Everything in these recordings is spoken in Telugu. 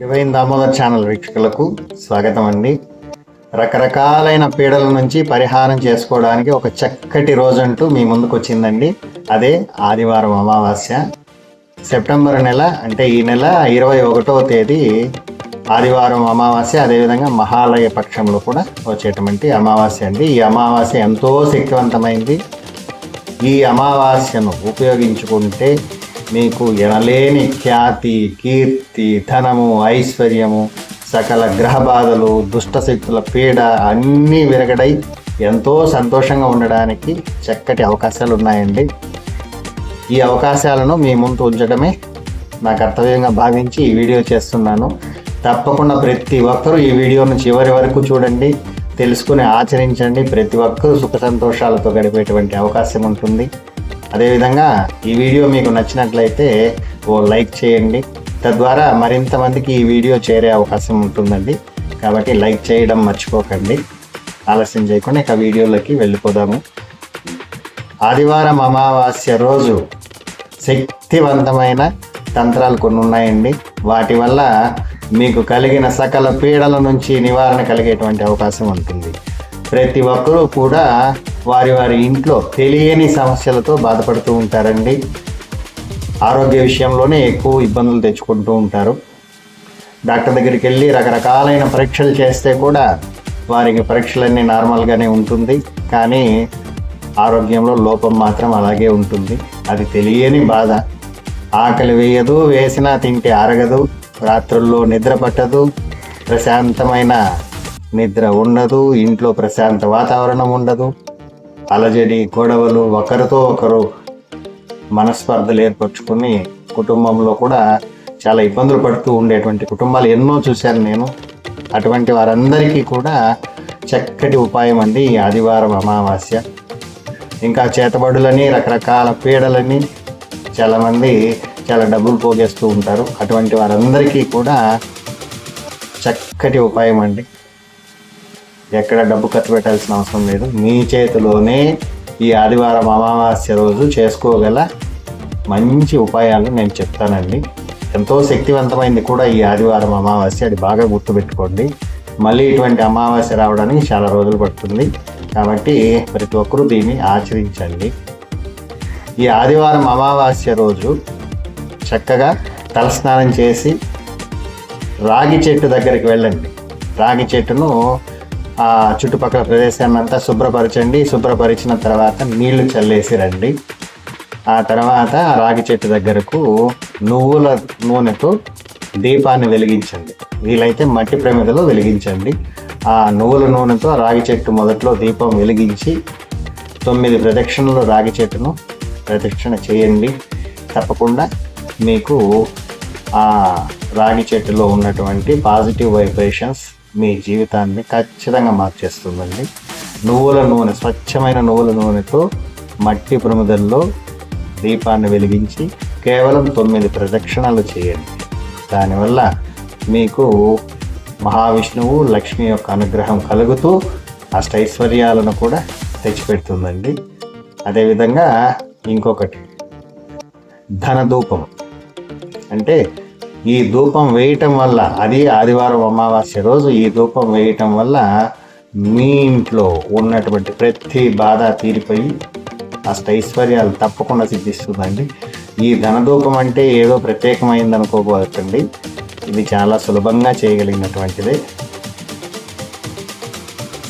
డివైన్ దామోదర్ ఛానల్ వీక్షకులకు స్వాగతం అండి. రకరకాలైన పీడల నుంచి పరిహారం చేసుకోవడానికి ఒక చక్కటి రోజంటూ మీ ముందుకు వచ్చిందండి. అదే ఆదివారం అమావాస్య. సెప్టెంబర్ నెల అంటే ఈ నెల ఇరవై ఒకటవ తేదీ ఆదివారం అమావాస్య. అదేవిధంగా మహాలయ పక్షంలో కూడా వచ్చేటువంటి అమావాస్య అండి. ఈ అమావాస్య ఎంతో శక్తివంతమైంది. ఈ అమావాస్యను ఉపయోగించుకుంటే మీకు ఎనలేని ఖ్యాతి కీర్తి ధనము ఐశ్వర్యము సకల గ్రహ బాధలు దుష్టశక్తుల పీడ అన్నీ విరగడై ఎంతో సంతోషంగా ఉండడానికి చక్కటి అవకాశాలు ఉన్నాయండి ఈ అవకాశాలను మీ ముందు ఉంచడమే నా కర్తవ్యంగా భావించి ఈ వీడియో చేస్తున్నాను. తప్పకుండా ప్రతి ఒక్కరూ ఈ వీడియోను చివరి వరకు చూడండి తెలుసుకుని ఆచరించండి. ప్రతి ఒక్కరూ సుఖ సంతోషాలతో గడిపేటువంటి అవకాశం ఉంటుంది. అదేవిధంగా ఈ వీడియో మీకు నచ్చినట్లయితే ఓ లైక్ చేయండి. తద్వారా మరింత మందికి ఈ వీడియో చేరే అవకాశం ఉంటుందండి. కాబట్టి లైక్ చేయడం మర్చిపోకండి. ఆలస్యం చేయకుండా ఇక వీడియోలోకి వెళ్ళిపోదాము. ఆదివారం అమావాస్య రోజు శక్తివంతమైన తంత్రాలు కొన్ని ఉన్నాయండి. వాటి వల్ల మీకు కలిగిన సకల పీడల నుంచి నివారణ కలిగేటువంటి అవకాశం ఉంటుంది. ప్రతి ఒక్కరూ కూడా వారి వారి ఇంట్లో తెలియని సమస్యలతో బాధపడుతూ ఉంటారండి. ఆరోగ్య విషయంలోనే ఎక్కువ ఇబ్బందులు తెచ్చుకుంటూ ఉంటారు. డాక్టర్ దగ్గరికి వెళ్ళి రకరకాలైన పరీక్షలు చేస్తే కూడా వారికి పరీక్షలన్నీ నార్మల్గానే ఉంటుంది. కానీ ఆరోగ్యంలో లోపం మాత్రం అలాగే ఉంటుంది. అది తెలియని బాధ. ఆకలి వేయదు వేసినా తింటే అరగదు రాత్రుల్లో నిద్ర పట్టదు ప్రశాంతమైన నిద్ర ఉండదు ఇంట్లో ప్రశాంత వాతావరణం ఉండదు. అలజడి గొడవలు ఒకరితో ఒకరు మనస్పర్ధలు ఏర్పరచుకుని కుటుంబంలో కూడా చాలా ఇబ్బందులు పడుతూ ఉండేటువంటి కుటుంబాలు ఎన్నో చూశాను నేను. అటువంటి వారందరికీ కూడా చక్కటి ఉపాయం అండి ఈ ఆదివారం అమావాస్య. ఇంకా చేతబడులని రకరకాల పీడలని చాలామంది చాలా డబ్బులు పోగేస్తూ ఉంటారు. అటువంటి వారందరికీ కూడా చక్కటి ఉపాయం అండి. ఎక్కడ డబ్బు ఖర్చు పెట్టాల్సిన అవసరం లేదు. మీ చేతిలోనే ఈ ఆదివారం అమావాస్య రోజు చేసుకోగల మంచి ఉపాయాలు నేను చెప్తానండి. ఎంతో శక్తివంతమైంది కూడా ఈ ఆదివారం అమావాస్య. అది బాగా గుర్తుపెట్టుకోండి. మళ్ళీ ఇటువంటి అమావాస్య రావడానికి చాలా రోజులు పడుతుంది. కాబట్టి ప్రతి ఒక్కరూ దీన్ని ఆచరించండి. ఈ ఆదివారం అమావాస్య రోజు చక్కగా తలస్నానం చేసి రాగి చెట్టు దగ్గరికి వెళ్ళండి. రాగి చెట్టును ఆ చుట్టుపక్కల ప్రదేశాన్ని అంతా శుభ్రపరచండి. శుభ్రపరిచిన తర్వాత నీళ్ళు చల్లేసి రండి. ఆ తర్వాత రాగి చెట్టు దగ్గరకు నువ్వుల నూనెతో దీపాన్ని వెలిగించండి. వీలైతే మట్టి ప్రమిదలో వెలిగించండి. ఆ నువ్వుల నూనెతో రాగి చెట్టు మొదట్లో దీపం వెలిగించి తొమ్మిది ప్రదక్షిణలు రాగి చెట్టును ప్రదక్షిణ చేయండి. తప్పకుండా మీకు ఆ రాగి చెట్టులో ఉన్నటువంటి పాజిటివ్ వైబ్రేషన్స్ మీ జీవితాన్ని ఖచ్చితంగా మార్చేస్తుందండి. నువ్వుల నూనె స్వచ్ఛమైన నువ్వుల నూనెతో మట్టి ప్రమిదల్లో దీపాన్ని వెలిగించి కేవలం తొమ్మిది ప్రదక్షిణలు చేయండి. దానివల్ల మీకు మహావిష్ణువు లక్ష్మి యొక్క అనుగ్రహం కలుగుతూ అష్టైశ్వర్యాలను కూడా తెచ్చిపెడుతుందండి. అదేవిధంగా ఇంకొకటి ధనధూపం. అంటే ఈ ధూపం వేయటం వల్ల అది ఆదివారం అమావాస్య రోజు ఈ ధూపం వేయటం వల్ల మీ ఇంట్లో ఉన్నటువంటి ప్రతి బాధ తీరిపోయి అష్టైశ్వర్యాలు తప్పకుండా సిద్ధిస్తుందండి. ఈ ధనధూపం అంటే ఏదో ప్రత్యేకమైంది అనుకోబోకండి ఇది చాలా సులభంగా చేయగలిగినటువంటిది.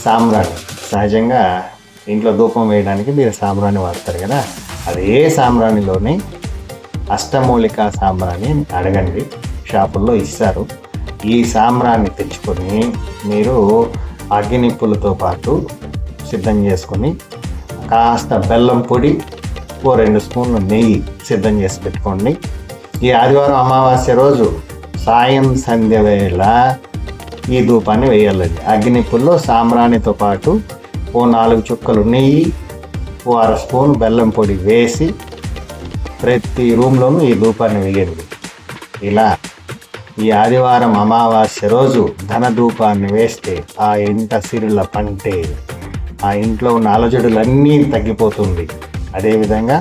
సాంబ్రాణి. సహజంగా ఇంట్లో ధూపం వేయడానికి మీరు సాంబ్రాణి వాడతారు కదా. అదే సాంబ్రాణిలోనే అష్టమూలిక సాంబ్రాన్ని అడగండి. షాపుల్లో ఇస్తారు. ఈ సాంబ్రాన్ని తెచ్చుకొని మీరు అగ్గినిప్పులతో పాటు సిద్ధం చేసుకొని కాస్త బెల్లం పొడి ఓ రెండు స్పూన్లు నెయ్యి సిద్ధం చేసి పెట్టుకోండి. ఈ ఆదివారం అమావాస్య రోజు సాయం సంధ్య వేళ ఈ ధూపాన్ని వేయాలండి. అగ్గినిప్పుల్లో సాంబ్రాణితో పాటు ఓ నాలుగు చుక్కలు నెయ్యి ఓ అర స్పూన్ బెల్లం పొడి వేసి ప్రతి రూమ్లోనూ ఈ ధూపాన్ని వేయండి ఇలా ఈ ఆదివారం అమావాస్య రోజు ధన ధూపాన్ని వేస్తే ఆ ఇంట సిరుల పంటే ఆ ఇంట్లో ఉన్న అలజడులన్నీ తగ్గిపోతుంది. అదేవిధంగా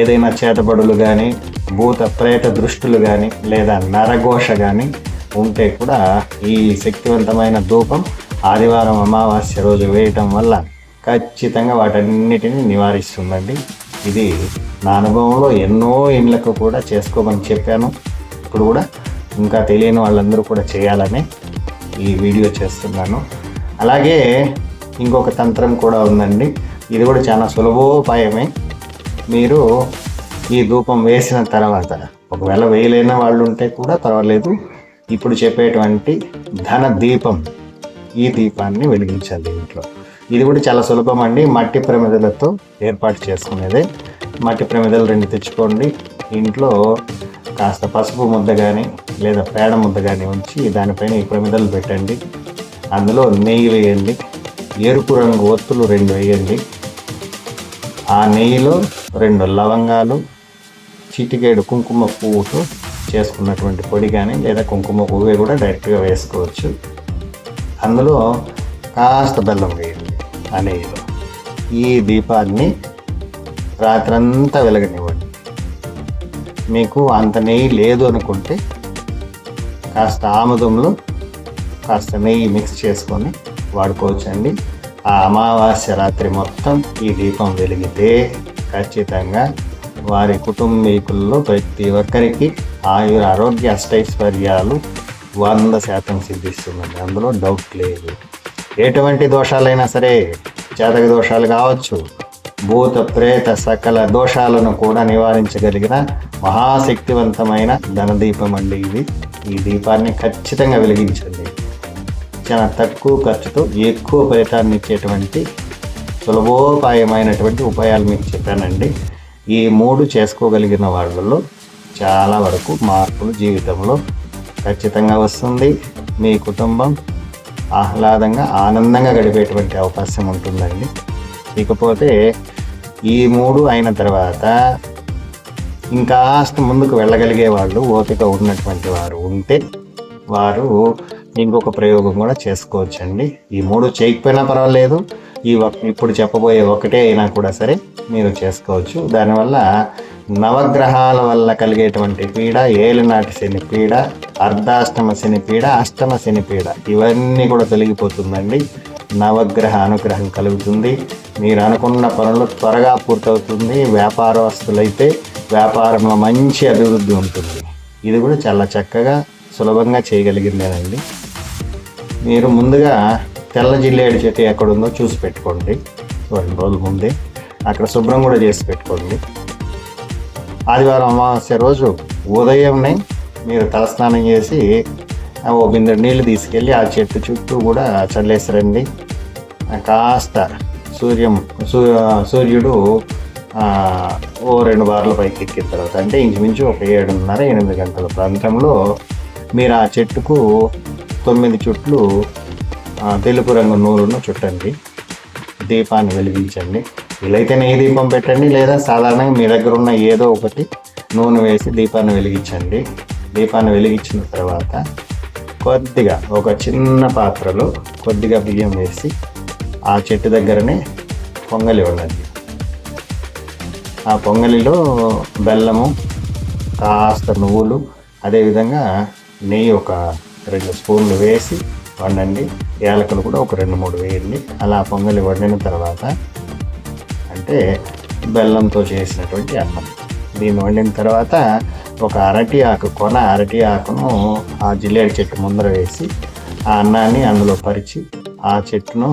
ఏదైనా చేతబడులు కానీ భూత ప్రేత దృష్టులు కానీ లేదా నరఘోష కానీ ఉంటే కూడా ఈ శక్తివంతమైన ధూపం ఆదివారం అమావాస్య రోజు వేయటం వల్ల ఖచ్చితంగా వాటన్నిటిని నివారిస్తుందండి. ఇది నా అనుభవంలో ఎన్నో ఇండ్లకు కూడా చేసుకోమని చెప్పాను. ఇప్పుడు కూడా ఇంకా తెలియని వాళ్ళందరూ కూడా చేయాలని ఈ వీడియో చేస్తున్నాను. అలాగే ఇంకొక తంత్రం కూడా ఉందండి. ఇది కూడా చాలా సులభోపాయమే. మీరు ఈ ధూపం వేసిన తర్వాత ఒకవేళ వేయలేని వాళ్ళు ఉంటే కూడా పర్వాలేదు. ఇప్పుడు చెప్పేటువంటి ధన దీపం ఈ దీపాన్ని వెలిగించాలి ఇంట్లో. ఇది కూడా చాలా సులభం అండి. మట్టి ప్రమిదలతో ఏర్పాటు చేసుకునేదే. మట్టి ప్రమిదలు రెండు తెచ్చుకోండి. ఇంట్లో కాస్త పసుపు ముద్ద కానీ లేదా పేడ ముద్ద కానీ ఉంచి దానిపైన ఈ ప్రమిదలు పెట్టండి. అందులో నెయ్యి వేయండి. ఎరుపు రంగు ఒత్తులు రెండు వేయండి. ఆ నెయ్యిలో రెండు లవంగాలు చిటికేడు కుంకుమ పువ్వుతో చేసుకున్నటువంటి పొడి కానీ లేదా కుంకుమ పువ్వే కూడా డైరెక్ట్గా వేసుకోవచ్చు. అందులో కాస్త బెల్లం వేయండి. అనేది ఈ దీపాన్ని రాత్రంతా వెలగనివ్వండి. మీకు అంత నెయ్యి లేదు అనుకుంటే కాస్త ఆముదంలో కాస్త నెయ్యి మిక్స్ చేసుకొని వాడుకోవచ్చండి. ఆ అమావాస్య రాత్రి మొత్తం ఈ దీపం వెలిగితే ఖచ్చితంగా వారి కుటుంబీకుల్లో ప్రతి ఒక్కరికి ఆయుర ఆరోగ్య అష్టైశ్వర్యాలు వంద శాతం సిద్ధిస్తుందండి. అందులో డౌట్ లేదు. ఎటువంటి దోషాలైనా సరే జాతక దోషాలు కావచ్చు. భూత ప్రేత సకల దోషాలను కూడా నివారించగలిగిన మహాశక్తివంతమైన ధనదీపం అండి ఇది. ఈ దీపాన్ని ఖచ్చితంగా వెలిగించండి. చాలా తక్కువ ఖర్చుతో ఎక్కువ ఫలితాన్ని ఇచ్చేటువంటి సులభోపాయమైనటువంటి ఉపాయాలు మీకు చెప్పానండి. ఈ మూడు చేసుకోగలిగిన వాళ్ళలో చాలా వరకు మార్పులు జీవితంలో ఖచ్చితంగా వస్తుంది. మీ కుటుంబం ఆహ్లాదంగా ఆనందంగా గడిపేటువంటి అవకాశం ఉంటుందండి. ఇకపోతే ఈ మూడు అయిన తర్వాత ఇంకాస్త ముందుకు వెళ్ళగలిగే వాళ్ళు ఓపిక ఉన్నటువంటి వారు ఉంటే వారు ఇంకొక ప్రయోగం కూడా చేసుకోవచ్చండి. ఈ మూడు చేయకపోయినా పర్వాలేదు. ఈ ఇప్పుడు చెప్పబోయే ఒకటే అయినా కూడా సరే మీరు చేసుకోవచ్చు. దానివల్ల నవగ్రహాల వల్ల కలిగేటువంటి పీడ ఏలినాటి శని పీడ అర్ధాష్టమ శని పీడ అష్టమ శని పీడ ఇవన్నీ కూడా తొలగిపోతుందండి. నవగ్రహ అనుగ్రహం కలుగుతుంది. మీరు అనుకున్న పనులు త్వరగా పూర్తవుతుంది. వ్యాపారస్తులైతే వ్యాపారంలో మంచి అభివృద్ధి ఉంటుంది. ఇది కూడా చాలా చక్కగా సులభంగా చేయగలిగిందేనండి. మీరు ముందుగా తెల్ల జిల్లేడు చెట్టు ఎక్కడ ఉందో చూసి పెట్టుకోండి. రెండు రోజుల ముందే. అక్కడ శుభ్రం కూడా చేసి పెట్టుకోండి. ఆదివారం అమావాస్య రోజు ఉదయంనే మీరు తలస్నానం చేసి ఓ బిందె నీళ్ళు తీసుకెళ్ళి ఆ చెట్టు చుట్టూ కూడా చల్లేసరండి. కాస్త సూర్యం సూ సూర్యుడు ఓ రెండు బార్ల పైకి ఎక్కిన తర్వాత అంటే ఇంచుమించు ఒక ఏడున్నర ఎనిమిది గంటల ప్రాంతంలో మీరు ఆ చెట్టుకు తొమ్మిది చుట్లు తెలుపు రంగు నూలును చుట్టండి. దీపాన్ని వెలిగించండి. వీలైతే నెయ్యి దీపం పెట్టండి లేదా సాధారణంగా మీ దగ్గర ఉన్న ఏదో ఒకటి నూనె వేసి దీపాన్ని వెలిగించండి. దీపాన్ని వెలిగించిన తర్వాత కొద్దిగా ఒక చిన్న పాత్రలో కొద్దిగా బియ్యం వేసి ఆ చెట్టు దగ్గరనే పొంగలి ఉండండి ఆ పొంగలిలో బెల్లము కాస్త నువ్వులు అదేవిధంగా నెయ్యి ఒక రెండు స్పూన్లు వేసి వండండి యాలకులు కూడా ఒక రెండు మూడు వేయండి. అలా పొంగలి వండిన తర్వాత అంటే బెల్లంతో చేసినటువంటి అన్నం. దీన్ని వండిన తర్వాత ఒక అరటి ఆకు కొన అరటి ఆకును ఆ జిల్లేడు చెట్టు ముందర వేసి ఆ అన్నాన్ని అందులో పరిచి ఆ చెట్టును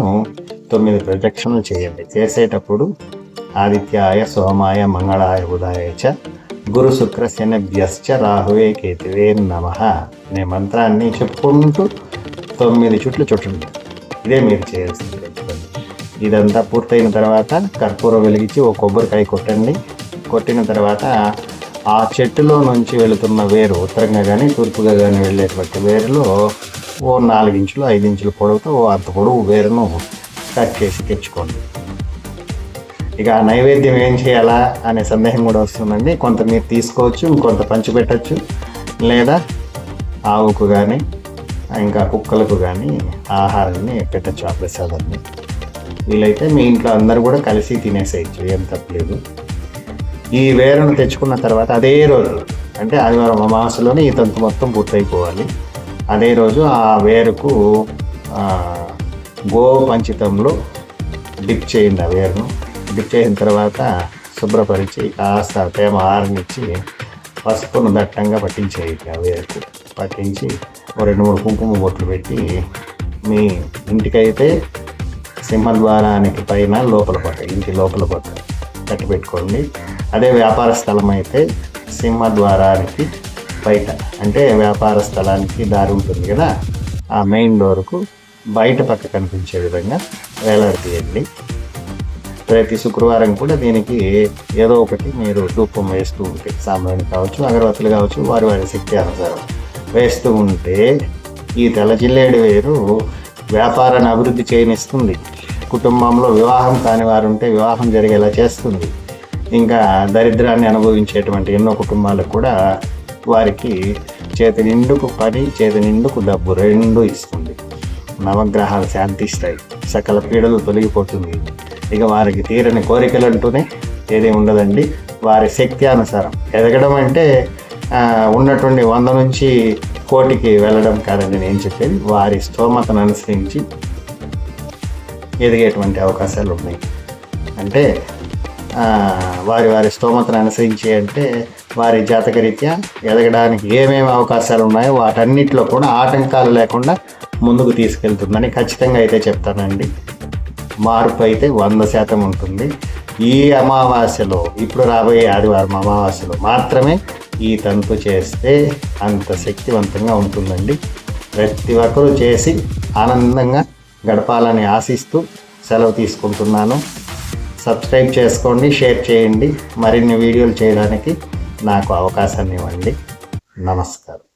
తొమ్మిది ప్రదక్షిణలు చేయండి. చేసేటప్పుడు ఆదిత్యాయ సోమాయ మంగళాయ ఉదాయ చ గురు శుక్ర శనభ్యశ్చ రాహువే కేతువే నమ అనే మంత్రాన్ని చెప్పుకుంటూ తొమ్మిది చుట్లు చుట్టండి ఇదే మీరు చేయాల్సింది. ఇదంతా పూర్తయిన తర్వాత కర్పూరం వెలిగించి ఓ కొబ్బరికాయ కొట్టండి. కొట్టిన తర్వాత ఆ చెట్టులో నుంచి వెళుతున్న వేరు ఉత్తరంగా కానీ తూర్పుగా కానీ వెళ్ళేటువంటి వేరులో ఓ నాలుగించులు ఐదించులు ఐదు ఇంచులు పొడవుతో ఓ అంత పొడవు వేరును కట్ చేసి తెచ్చుకోండి. ఇక ఆ నైవేద్యం ఏం చేయాలా అనే సందేహం కూడా వస్తుందండి. కొంత మీరు తీసుకోవచ్చు ఇంకొంత పంచిపెట్టచ్చు. లేదా ఆవుకు కానీ ఇంకా కుక్కలకు కానీ ఆహారాన్ని పెట్టచ్చు ఆ ప్రసాదాన్ని. వీలైతే మీ ఇంట్లో అందరూ కూడా కలిసి తినేసేయచ్చు ఏం తప్పలేదు. ఈ వేరును తెచ్చుకున్న తర్వాత అదే రోజు అంటే ఆదివారం అమావాస్యలోనే ఈ తంతు మొత్తం పూర్తయిపోవాలి. అదే రోజు ఆ వేరుకు గో పంచితంలో డిప్ చేయండి ఆ వేరును. డిప్ చేసిన తర్వాత శుభ్రపరిచి కాస్త తేమ ఆరనిచ్చి పసుపును దట్టంగా పట్టించేయండి ఆ వేరుకు. పట్టించి రెండు మూడు కుంకుమ బొట్లు పెట్టి మీ ఇంటికైతే సింహద్వారానికి పైన లోపల పక్క ఇంటి లోపల పక్క కట్టి పెట్టుకోండి. అదే వ్యాపార స్థలం అయితే సింహద్వారానికి బయట అంటే వ్యాపార స్థలానికి దారి ఉంటుంది కదా ఆ మెయిన్ డోర్కు బయట పక్క కనిపించే విధంగా వేలాడతీయండి ప్రతి శుక్రవారం కూడా దీనికి ఏదో ఒకటి మీరు ధూపం వేస్తూ ఉంటే సాంబ్రాణి కావచ్చు అగరవత్తులు కావచ్చు వారి వారి శక్తి అనుసారం. వేస్తూ ఉంటే ఈ తెల్లజిల్లేడు వేరు వ్యాపారాన్ని అభివృద్ధి చేయనిస్తుంది. కుటుంబంలో వివాహం కాని వారు ఉంటే వివాహం జరిగేలా చేస్తుంది. ఇంకా దరిద్రాన్ని అనుభవించేటువంటి ఎన్నో కుటుంబాలకు కూడా వారికి చేతి నిండుకు పని చేతి నిండుకు డబ్బు రెండు ఇస్తుంది. నవగ్రహాలు శాంతిస్తాయి సకల పీడలు తొలగిపోతుంది. ఇక వారికి తీరని కోరికలు అంటూనే ఏది ఉండదండి. వారి శక్తి అనుసారం ఎదగడం అంటే ఉన్నటువంటి వంద నుంచి కోటికి వెళ్ళడం కాదండి నేను చెప్పేది. వారి స్తోమతను అనుసరించి ఎదిగేటువంటి అవకాశాలు ఉన్నాయి. అంటే వారి వారి స్తోమతను అనుసరించి అంటే వారి జాతకరీత్యా ఎదగడానికి ఏమేమి అవకాశాలు ఉన్నాయో వాటన్నిటిలో కూడా ఆటంకాలు లేకుండా ముందుకు తీసుకెళ్తుందని ఖచ్చితంగా అయితే చెప్తానండి. మార్పు అయితే వంద శాతం ఉంటుంది. ఈ అమావాస్యలో ఇప్పుడు రాబోయే ఆదివారం అమావాస్యలో మాత్రమే ఈ తంతు చేస్తే అంత శక్తివంతంగా ఉంటుందండి. ప్రతి ఒక్కరూ చేసి ఆనందంగా గడపాలని ఆశిస్తూ సెలవు తీసుకుంటున్నాను. సబ్స్క్రైబ్ చేసుకోండి షేర్ చేయండి. మరిన్ని వీడియోలు చేయడానికి నాకు అవకాశాన్ని ఇవ్వండి. నమస్కారం.